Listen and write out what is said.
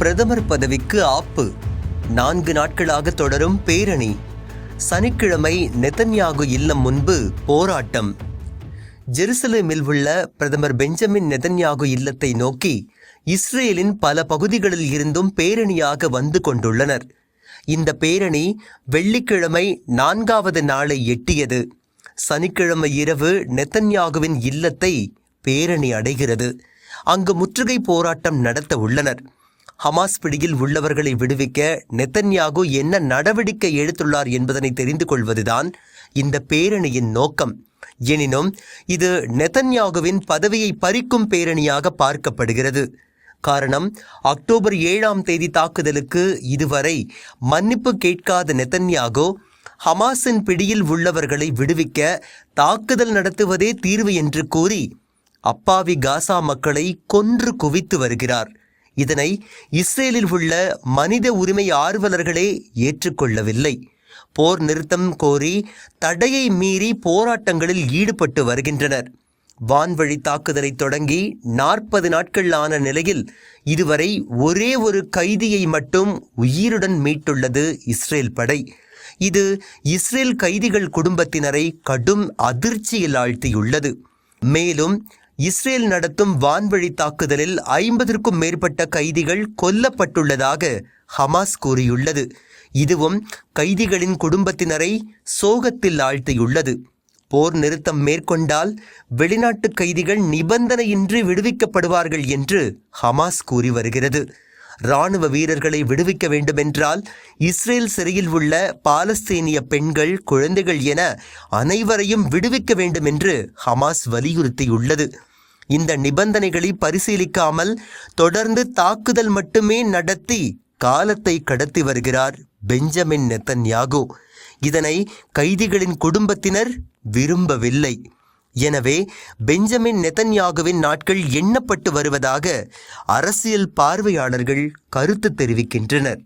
பிரதமர் பதவிக்கு ஆப்பு. நான்கு நாட்களாக தொடரும் பேரணி. சனிக்கிழமை நெதன்யாகு இல்லம் முன்பு போராட்டம். ஜெருசலேமில் உள்ள பிரதமர் பெஞ்சமின் நெதன்யாகு இல்லத்தை நோக்கி இஸ்ரேலின் பல பகுதிகளில் இருந்தும் பேரணியாக வந்து கொண்டுள்ளனர். இந்த பேரணி வெள்ளிக்கிழமை நான்காவது நாளை எட்டியது. சனிக்கிழமை இரவு நெத்தன்யாகுவின் இல்லத்தை பேரணி அடைகிறது. அங்கு முற்றுகை போராட்டம் நடத்த உள்ளனர். ஹமாஸ் பிடியில் உள்ளவர்களை விடுவிக்க நெத்தன்யாகு என்ன நடவடிக்கை எடுத்துள்ளார் என்பதனை தெரிந்து கொள்வதுதான் இந்த பேரணியின் நோக்கம். எனினும் இது நெதன்யாகுவின் பதவியை பறிக்கும் பேரணியாக பார்க்கப்படுகிறது. காரணம் அக்டோபர் ஏழாம் தேதி தாக்குதலுக்கு இதுவரை மன்னிப்பு கேட்காத நெத்தன்யாகு ஹமாஸின் பிடியில் உள்ளவர்களை விடுவிக்க தாக்குதல் நடத்துவதே தீர்வு என்று கூறி அப்பாவி காசா மக்களை கொன்று குவித்து வருகிறார். இதனை இஸ்ரேலில் உள்ள மனித உரிமை ஆர்வலர்களே ஏற்றுக்கொள்ளவில்லை. போர் நிறுத்தம் கோரி தடையை மீறி போராட்டங்களில் ஈடுபட்டு வருகின்றனர். வான்வழி தாக்குதலை தொடங்கி நாற்பது நாட்கள் ஆன நிலையில் இதுவரை ஒரே ஒரு கைதியை மட்டும் உயிருடன் மீட்டுள்ளது இஸ்ரேல் படை. இது இஸ்ரேல் கைதிகள் குடும்பத்தினரை கடும் அதிர்ச்சியில் ஆழ்த்தியுள்ளது. மேலும் இஸ்ரேல் நடத்தும் வான்வழி தாக்குதலில் ஐம்பதற்கும் மேற்பட்ட கைதிகள் கொல்லப்பட்டுள்ளதாக ஹமாஸ் கூறியுள்ளது. இதுவும் கைதிகளின் குடும்பத்தினரை சோகத்தில் ஆழ்த்தியுள்ளது. போர் நிறுத்தம் மேற்கொண்டால் வெளிநாட்டு கைதிகள் நிபந்தனையின்றி விடுவிக்கப்படுவார்கள் என்று ஹமாஸ் கூறி வருகிறது. ராணுவ வீரர்களை விடுவிக்க வேண்டுமென்றால் இஸ்ரேல் சிறையில் உள்ள பாலஸ்தீனிய பெண்கள் குழந்தைகள் என அனைவரையும் விடுவிக்க வேண்டும் என்று ஹமாஸ் வலியுறுத்தியுள்ளது. இந்த நிபந்தனைகளை பரிசீலிக்காமல் தொடர்ந்து தாக்குதல் மட்டுமே நடத்தி காலத்தை கடத்தி வருகிறார் பெஞ்சமின் நெத்தன்யாகோ. இதனை கைதிகளின் குடும்பத்தினர் விரும்பவில்லை. எனவே பெஞ்சமின் நெத்தன்யாகுவின் நாட்கள் எண்ணப்பட்டு வருவதாக அரசியல் பார்வையாளர்கள் கருத்து தெரிவிக்கின்றனர்.